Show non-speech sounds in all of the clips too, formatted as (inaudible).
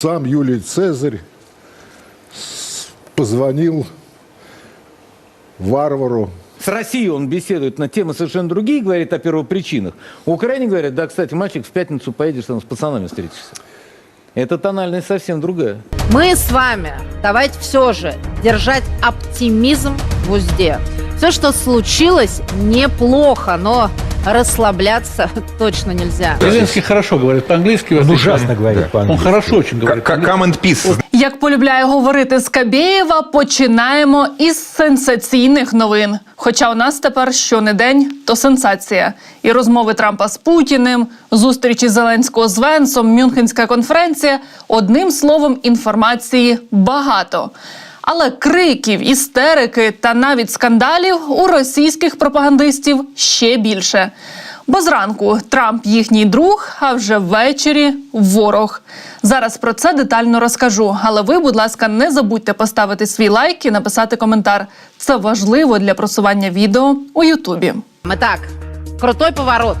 Сам Юлий Цезарь позвонил варвару. С Россией он беседует на темы совершенно другие, говорит о первопричинах. В Украине говорят, да, кстати, мальчик, в пятницу поедешь там с пацанами встретишься. Это тональность совсем другая. Мы с вами давайте все же держать оптимизм в узде. Все, что случилось, неплохо, но расслабляться (laughs) точно нельзя. Зеленский хорошо говорит по-английски. Он ужасно говорит по-английски. Он хорошо очень говорит. К- Come and peace. Як полюбляє говорити Скабєєва, починаємо із сенсаційних новин. Хоча у нас тепер щонедень то сенсація. І розмови Трампа з Путіним, зустрічі Зеленського з Венсом, Мюнхенська конференція. Одним словом, інформації багато. Але криків, істерики та навіть скандалів у російських пропагандистів ще більше. Бо зранку Трамп їхній друг, а вже ввечері ворог. Зараз про це детально розкажу. Але ви, будь ласка, не забудьте поставити свій лайк і написати коментар. Це важливо для просування відео у Ютубі. Итак, крутой поворот.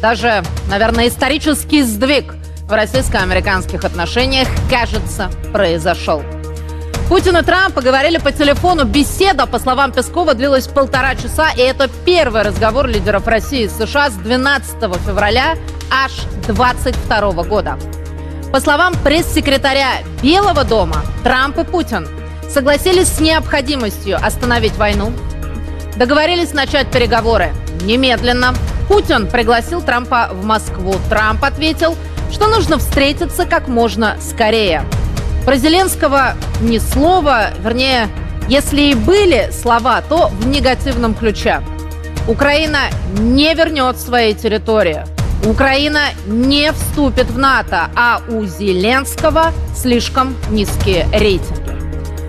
Даже, наверное, исторический сдвиг в российско-американских отношениях, кажется, произошел. Путин и Трамп поговорили по телефону. Беседа, по словам Пескова, длилась полтора часа. И это первый разговор лидеров России и США с 12 февраля аж 22 года. По словам пресс-секретаря Белого дома, Трамп и Путин согласились с необходимостью остановить войну, Договорились начать переговоры немедленно. Путин пригласил Трампа в Москву. Трамп ответил, что нужно встретиться как можно скорее. Про Зеленского ни слова, вернее, если и были слова, то в негативном ключе. Украина не вернет свои территории. Украина не вступит в НАТО, а у Зеленского слишком низкие рейтинги.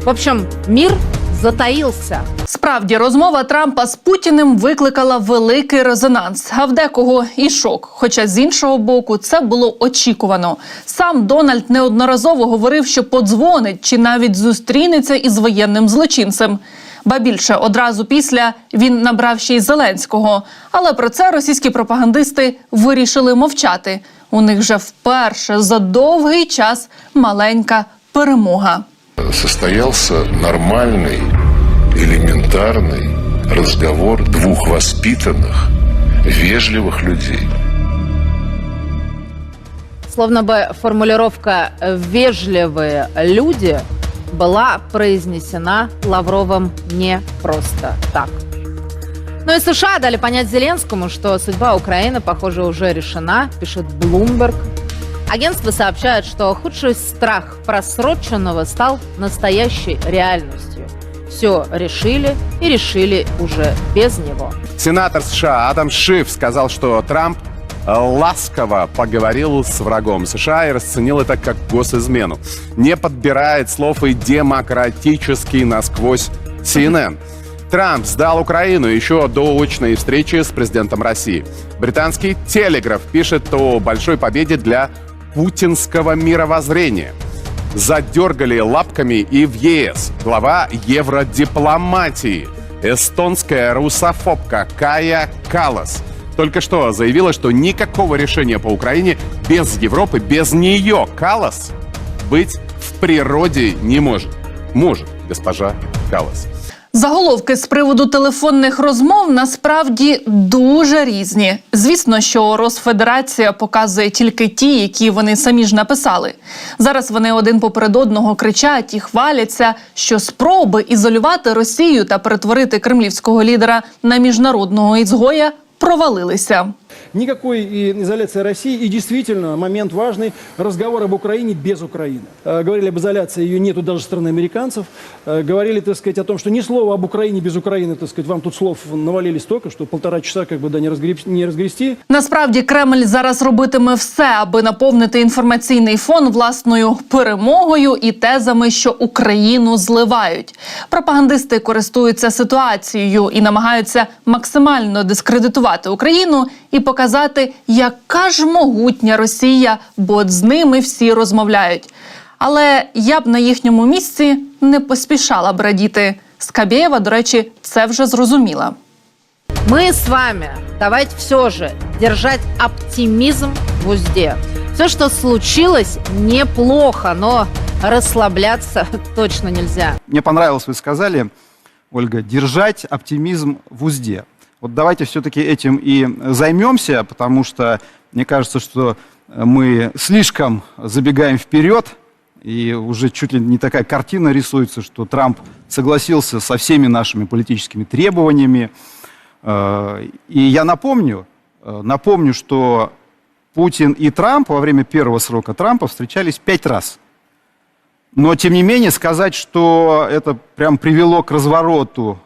В общем, мир затаился. Справді, розмова Трампа з Путіним викликала великий резонанс, а в декого і шок. Хоча з іншого боку, це було очікувано. Сам Дональд неодноразово говорив, що подзвонить чи навіть зустрінеться із воєнним злочинцем. Ба більше одразу після він набрав ще й Зеленського. Але про це російські пропагандисти вирішили мовчати. У них вже вперше за довгий час маленька перемога. Состоялся нормальный, элементарный разговор двух воспитанных, вежливых людей. Словно бы формулировка «вежливые люди» была произнесена Лавровым не просто так. Ну и США дали понять Зеленскому, что судьба Украины, похоже, уже решена, пишет Bloomberg. Агентство сообщает, что худший страх просроченного стал настоящей реальностью. Все решили и решили уже без него. Сенатор США Адам Шиф сказал, что Трамп э, ласково поговорил с врагом США и расценил это как госизмену. Не подбирает слов и демократический насквозь CNN. Трамп сдал Украину еще до очной встречи с президентом России. Британский телеграф пишет о большой победе для путинского мировоззрения. Задергали лапками и в ЕС. Глава евродипломатии. Эстонская русофобка Кая Калас только что заявила, что никакого решения по Украине без Европы, без нее, Калас, быть в природе не может. Может, госпожа Калас. Заголовки з приводу телефонних розмов насправді дуже різні. Звісно, що Росфедерація показує тільки ті, які вони самі ж написали. Зараз вони один поперед одного кричать і хваляться, що спроби ізолювати Росію та перетворити кремлівського лідера на міжнародного ізгоя провалилися Никакой и изоляции России. И действительно, момент важный. Разговор об Украине без Украины. Э, Говорили об изоляции, ее нету даже со стороны американцев. Э, Говорили, так сказать, о том, что ни слова об Украине без Украины, так сказать, вам тут слов навалили столько, что полтора часа как бы да не, разгреб- не разгрести. Насправді Кремль зараз робитиме все, аби наповнити інформаційний фон власною перемогою і тезами, що Україну зливають. Пропагандисти користуються ситуацією і намагаються максимально дискредитувати Україну і показати, яка ж могутня Росія, бо от з ними всі розмовляють. Але я б на їхньому місці не поспішала б радіти. Скабєєва, до речі, це вже зрозуміла. Мы с вами давайте все же держать оптимизм в узде. Все, что случилось, неплохо, но расслабляться (laughs) точно нельзя. Мне понравилось, вы сказали, Ольга, держать оптимизм в узде. Вот давайте все-таки этим и займемся, потому что мне кажется, что мы слишком забегаем вперед, и уже чуть ли не такая картина рисуется, что Трамп согласился со всеми нашими политическими требованиями. Э, И я напомню, э, напомню, что Путин и Трамп во время первого срока Трампа встречались пять раз. Но, тем не менее, сказать, что это прям привело к развороту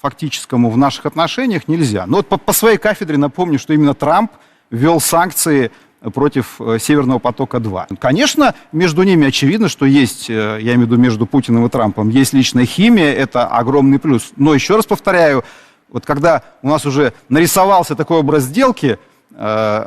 фактическому в наших отношениях нельзя. Но вот по, по своей кафедре напомню, что именно Трамп ввел санкции против э, Северного потока-2. Конечно, между ними очевидно, что есть, э, я имею в виду между Путиным и Трампом, есть личная химия, это огромный плюс. Но еще раз повторяю, вот когда у нас уже нарисовался такой образ сделки, э,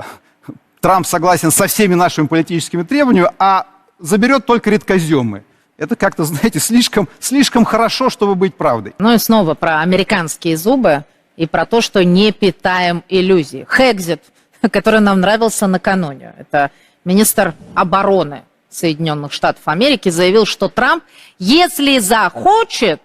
Трамп согласен со всеми нашими политическими требованиями, а заберет только редкоземы. Это как-то, (laughs) знаете, слишком, слишком хорошо, чтобы быть правдой. Ну и снова про американские зубы и про то, что не питаем иллюзий. Хекзит, (laughs) который нам нравился накануне, это министр обороны Соединенных Штатов Америки, заявил, что Трамп, если захочет,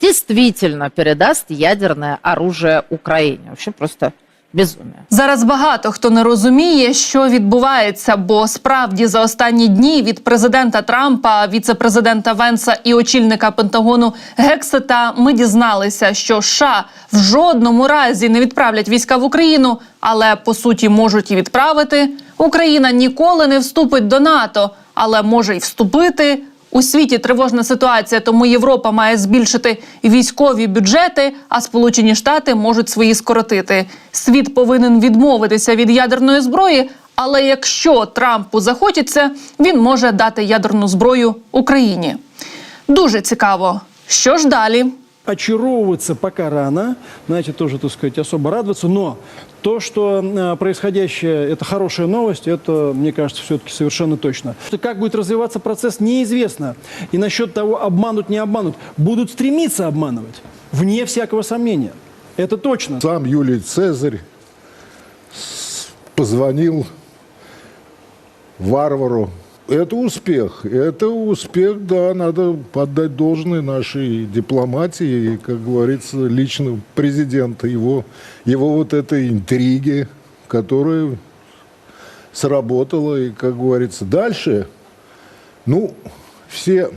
действительно передаст ядерное оружие Украине. Вообще просто безумие. Зараз багато хто не розуміє, що відбувається, бо справді за останні дні від президента Трампа, віце-президента Венса і очільника Пентагону Гексета ми дізналися, що США в жодному разі не відправлять війська в Україну, але по суті можуть і відправити. Україна ніколи не вступить до НАТО, але може й вступити. У світі тривожна ситуація, тому Європа має збільшити військові бюджети, а Сполучені Штати можуть свої скоротити. Світ повинен відмовитися від ядерної зброї. Але якщо Трампу захочеться, він може дати ядерну зброю Україні. Дуже цікаво, що ж далі. Очаровываться пока рано, знаете, тоже, так сказать, особо радоваться, но то, что э, происходящее – это хорошая новость, это, мне кажется, все-таки совершенно точно. Как будет развиваться процесс, неизвестно. И насчет того, обманут, не обманут, будут стремиться обманывать, вне всякого сомнения. Это точно. Сам Юлий Цезарь позвонил варвару. Это успех. Это успех, да, надо отдать должное нашей дипломатии и, как говорится, лично президента, его, его вот этой интриги, которая сработала. И, как говорится, дальше, ну, все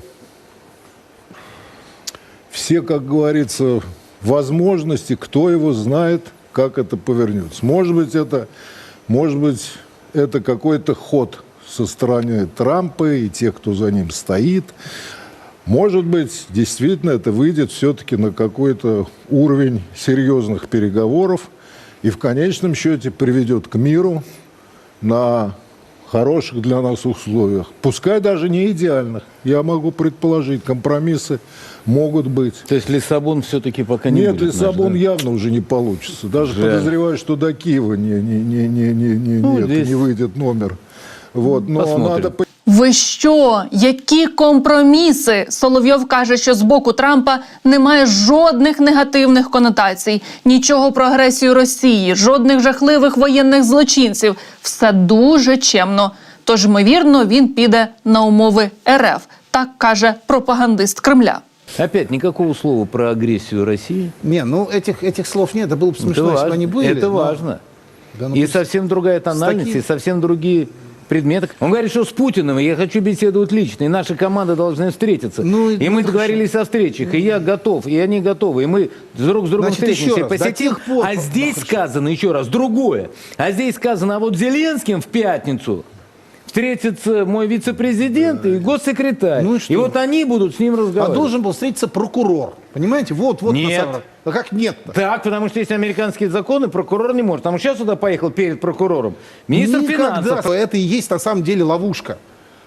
все, как говорится, возможности, кто его знает, как это повернется. Может быть, это, может быть, это какой-то ход со стороны Трампа и тех, кто за ним стоит. Может быть, действительно это выйдет все-таки на какой-то уровень серьезных переговоров и в конечном счете приведет к миру на хороших для нас условиях. Пускай даже не идеальных. Я могу предположить, компромиссы могут быть. То есть Лиссабон все-таки пока не Нет, будет наш, Лиссабон да? явно уже не получится. Даже Жаль. подозреваю, что до Киева не, не, не, не, не, не, Ну, нет, здесь- не выйдет номер. Вот, но Посмотрим. надо по- Ви що? Які компроміси? Соловйов каже, що з боку Трампа немає жодних негативних конотацій, нічого про агресію Росії, жодних жахливих воєнних злочинців. Все дуже чемно. Тож, ймовірно, він піде на умови РФ. Так каже пропагандист Кремля. Опять никакого слова про агрессию России. Не, ну этих, этих слов нет. Это было бы Это смешно, если важно. бы они были. Это но- важно. Да, ну, И пусть- совсем другая тональность, таким- и совсем другие предметы. Он говорит, что с Путиным я хочу беседовать лично, и наши команды должны встретиться. Ну, и ну, мы хорошо. договорились о встречах, и я готов, и они готовы, и мы друг с другом Значит, еще встретимся, и раз, до посетим. тех пор- а Ну, здесь хорошо. сказано еще раз другое. А здесь сказано, а вот Зеленским в пятницу встретится мой вице-президент и госсекретарь. Ну и что? и вот они будут с ним А разговаривать. должен был встретиться прокурор. Понимаете? Вот, вот. Нет. самом- А как нет-то? Так, потому что есть американские законы, прокурор не может. Что сейчас сюда поехал перед прокурором министр Никогда. финансов. Это и есть на самом деле ловушка.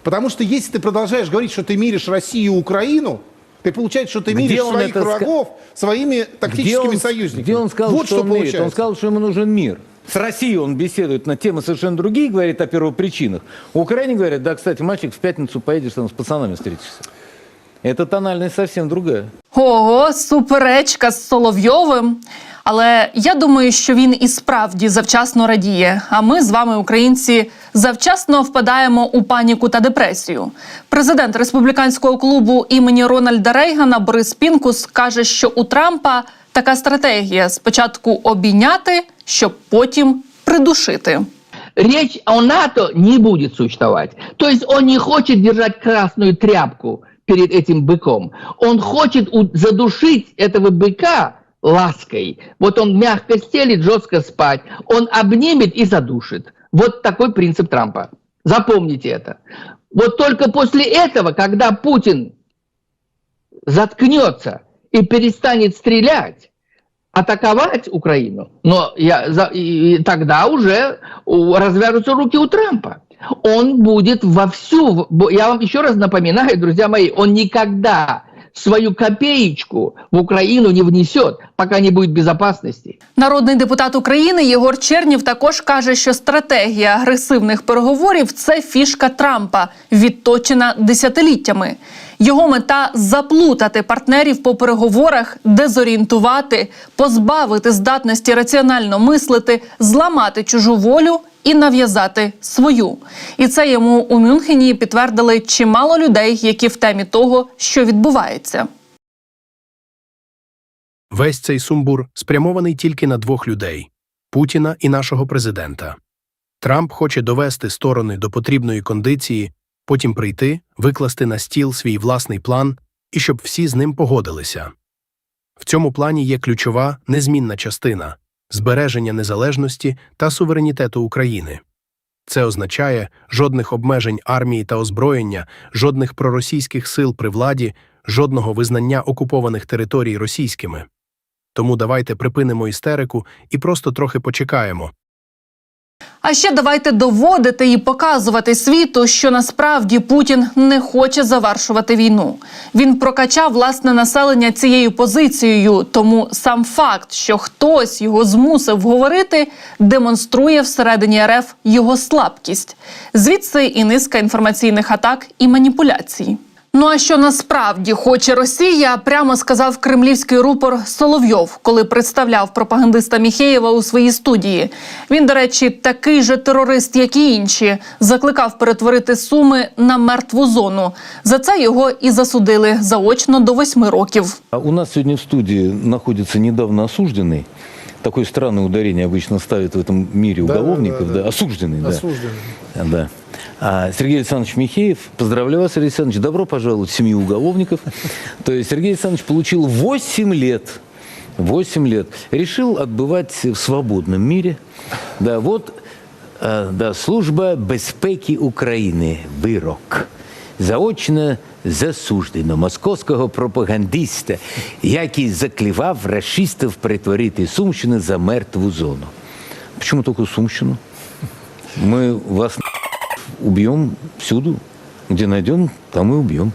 Потому что если ты продолжаешь говорить, что ты миришь Россию и Украину, ты получается, что ты Где миришь своих это ска- врагов своими Где тактическими он, союзниками. где он сказал, вот что, что он мирит? Он сказал, что ему нужен мир. С Россией он беседует на темы совершенно другие, говорит о первопричинах. В Украине говорят, да, кстати, мальчик, в пятницу поедешь там с пацанами встретишься. Это тональность совсем другая. Ого, суперечка з Соловйовим. Але я думаю, що він і справді завчасно радіє. А ми з вами, українці, завчасно впадаємо у паніку та депресію. Президент республіканського клубу імені Рональда Рейгана Борис Пінкус каже, що у Трампа така стратегія: спочатку обійняти, щоб потім придушити. речь о НАТО не будет существовать. То есть он не хочет держать красную тряпку перед этим быком. Он хочет у- задушить этого быка лаской. Вот он мягко стелит, жестко спать. Он обнимет и задушит. Вот такой принцип Трампа. Запомните это. Вот только после этого, когда Путин заткнется и перестанет стрелять, атаковать Украину, но я, и, тогда уже развяжутся руки у Трампа. Он будет вовсю, я вам еще раз напоминаю, друзья мои, он никогда свою копеечку в Украину не внесет, пока не будет безопасности. Народний депутат України Єгор Чернів також каже, що стратегія агресивних переговорів це фішка Трампа, відточена десятиліттями. Його мета заплутати партнерів по переговорах, дезорієнтувати, позбавити здатності раціонально мислити, зламати чужу волю і нав'язати свою. І це йому у Мюнхені підтвердили чимало людей, які в темі того, що відбувається. Весь цей сумбур спрямований тільки на двох людей Путіна і нашого президента. Трамп хоче довести сторони до потрібної кондиції, потім прийти, викласти на стіл свій власний план і щоб всі з ним погодилися. В цьому плані є ключова незмінна частина збереження незалежності та суверенітету України. Це означає жодних обмежень армії та озброєння, жодних проросійських сил при владі, жодного визнання окупованих територій російськими. Тому давайте припинимо істерику і просто трохи почекаємо. А ще давайте доводити і показувати світу, що насправді Путін не хоче завершувати війну. Він прокачав власне населення цією позицією. Тому сам факт, що хтось його змусив говорити, демонструє всередині РФ його слабкість. Звідси і низка інформаційних атак і маніпуляцій. Ну а що насправді хоче Росія, прямо сказав кремлівський рупор Соловйов, коли представляв пропагандиста Міхеєва у своїй студії. Він, до речі, такий же терорист, як і інші, закликав перетворити суми на мертву зону. За це його і засудили заочно до восьми років. У нас сегодня в студии находится недавно осужденный. Такое странное ударение обычно ставят в этом мире уголовников. Да, осужденный, да. Осужденный. Да. А Сергей Александрович Михеев, поздравляю вас, Сергей Александрович, добро пожаловать в семью уголовников. То есть Сергей Александрович получил 8 лет, 8 лет, решил отбывать в свободном мире. Да, вот, э, да, служба безпеки України, вирок. Заочно засуждено московського пропагандиста, який заклевав расистів притворити Сумщину за мертву зону. Чому таку Сумщину? Ми вас убьем всюду, где найдем, там и убьем.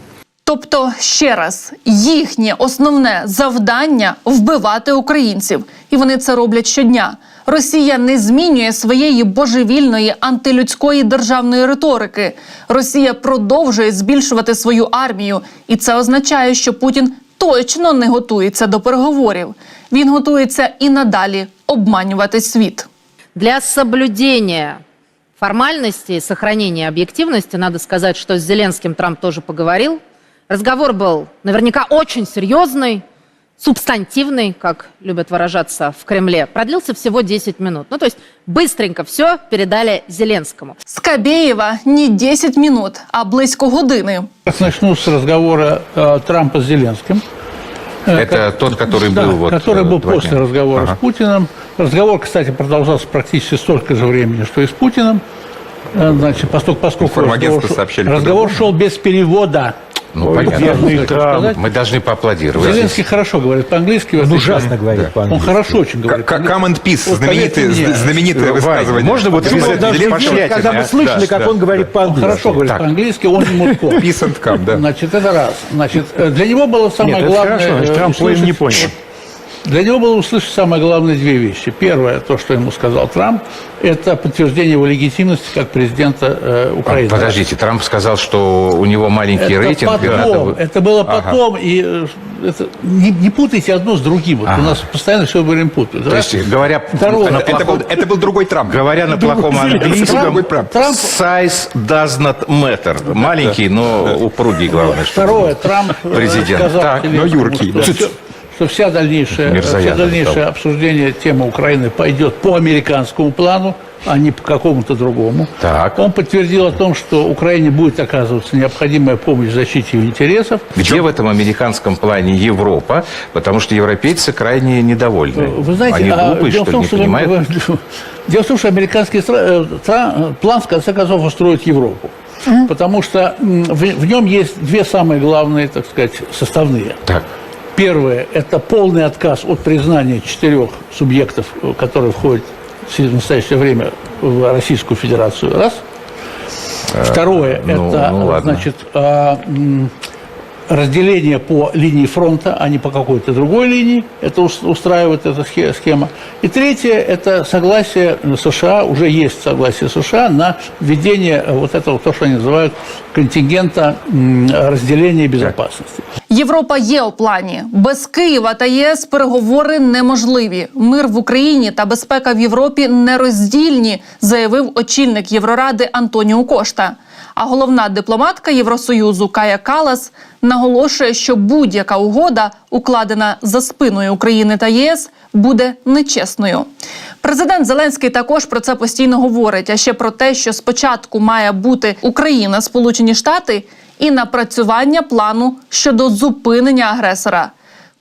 Тобто, ще раз, їхнє основне завдання вбивати українців, і вони це роблять щодня. Росія не змінює своєї божевільної антилюдської державної риторики. Росія продовжує збільшувати свою армію, і це означає, що Путін точно не готується до переговорів. Він готується і надалі обманювати світ. Для соблюдения формальности и сохранения объективности надо сказать, что с Зеленским Трамп тоже поговорил. Разговор был наверняка очень серьезный, субстантивный, как любят выражаться в Кремле. Продлился всего 10 минут. Ну, то есть быстренько все передали Зеленскому. Скабєєва ні 10 минут, а близько години. Начну с разговора э, Трампа с Зеленским. Э, Это ко- тот, который да, был вот, который э, был два после дня. разговора Ага. с Путиным. Разговор, кстати, продолжался практически столько же времени, что и с Путиным. Э, Значит, поскольку, поскольку Информагентство разговор, шел- сообщили разговор шел без перевода. Ну, Ой, понятно. верный Трамп. Мы должны поаплодировать. Зеленский хорошо говорит по-английски. Он отличие- ужасно говорит Да. по-английски. Он хорошо очень говорит. К- Come and Peace, Вот знаменитое, знаменитое высказывание. можно вот делать, пошлять, когда мы слышали, да, как да. он говорит по-английски. хорошо говорит Так. по-английски, он не мутко. Peace and come, да. Значит, это раз. Значит, э, для него было самое Нет, это главное... хорошо, значит, э, Трамп услышать- не понял. Для него было услышать самое главное две вещи. Первое, то, что ему сказал Трамп, это подтверждение его легитимности как президента э, Украины. Подождите, Трамп сказал, что у него маленький это рейтинг. надо потом, вы- это было Ага. потом, и э, это, не, не путайте одно с другим. Вот У нас постоянно все время путают. То есть, говоря Второе. на плохом- Это был другой Трамп. Говоря на плохом английском, Трамп- size does not matter. Маленький, но упругий, главное. что Второе, Трамп э, Президент. сказал Так, но юркий. что, (laughs) что вся дальнейшая, Мерзоядом вся дальнейшее стал. обсуждение темы Украины пойдет по американскому плану, а не по какому-то другому. Так. Он подтвердил о том, что Украине будет оказываться необходимая помощь в защите ее интересов. Где в этом американском плане Европа? Потому что европейцы крайне недовольны. Вы знаете, Они а глупые, дело, в что том, не что понимают. вы- дело в том, что американский стра- э, тра- план, в конце концов, устроит Европу. Потому что в, в нем есть две самые главные, так сказать, составные. Так. Первое – это полный отказ от признания четырех субъектов, э, которые входят в настоящее время в Российскую Федерацию. Раз. Второе – ну, это, ну, ладно. значит, а, разделение по линии фронта, а не по какой-то другой линии. Это ус- устраивает эта схе- схема. И третье – это согласие США, уже есть согласие США на введение вот этого, то, что они называют контингента м, разделения безопасности. Європа є у плані. Без Києва та ЄС переговори неможливі. Мир в Україні та безпека в Європі нероздільні, заявив очільник Євроради Антоніо Кошта. А головна дипломатка Євросоюзу Кая Калас наголошує, що будь-яка угода, укладена за спиною України та ЄС, буде нечесною. Президент Зеленський також про це постійно говорить. А ще про те, що спочатку має бути Україна, Сполучені Штати і напрацювання плану щодо зупинення агресора.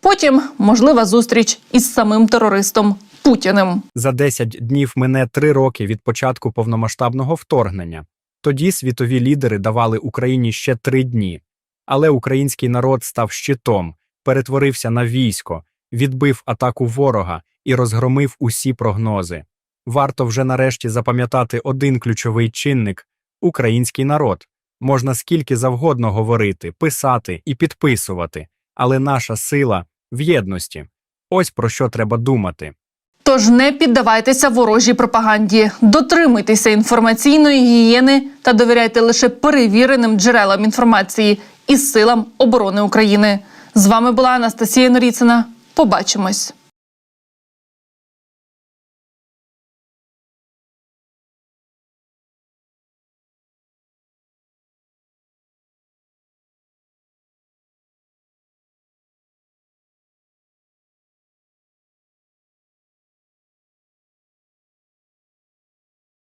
Потім можлива зустріч із самим терористом Путіним. За 10 днів мине три роки від початку повномасштабного вторгнення. Тоді світові лідери давали Україні ще три дні. Але український народ став щитом, перетворився на військо, відбив атаку ворога і розгромив усі прогнози. Варто вже нарешті запам'ятати один ключовий чинник український народ. Можна скільки завгодно говорити, писати і підписувати, але наша сила в єдності. Ось про що треба думати. Тож не піддавайтеся ворожій пропаганді, дотримуйтеся інформаційної гігієни та довіряйте лише перевіреним джерелам інформації і силам оборони України. З вами була Анастасія Норіцина. Побачимось.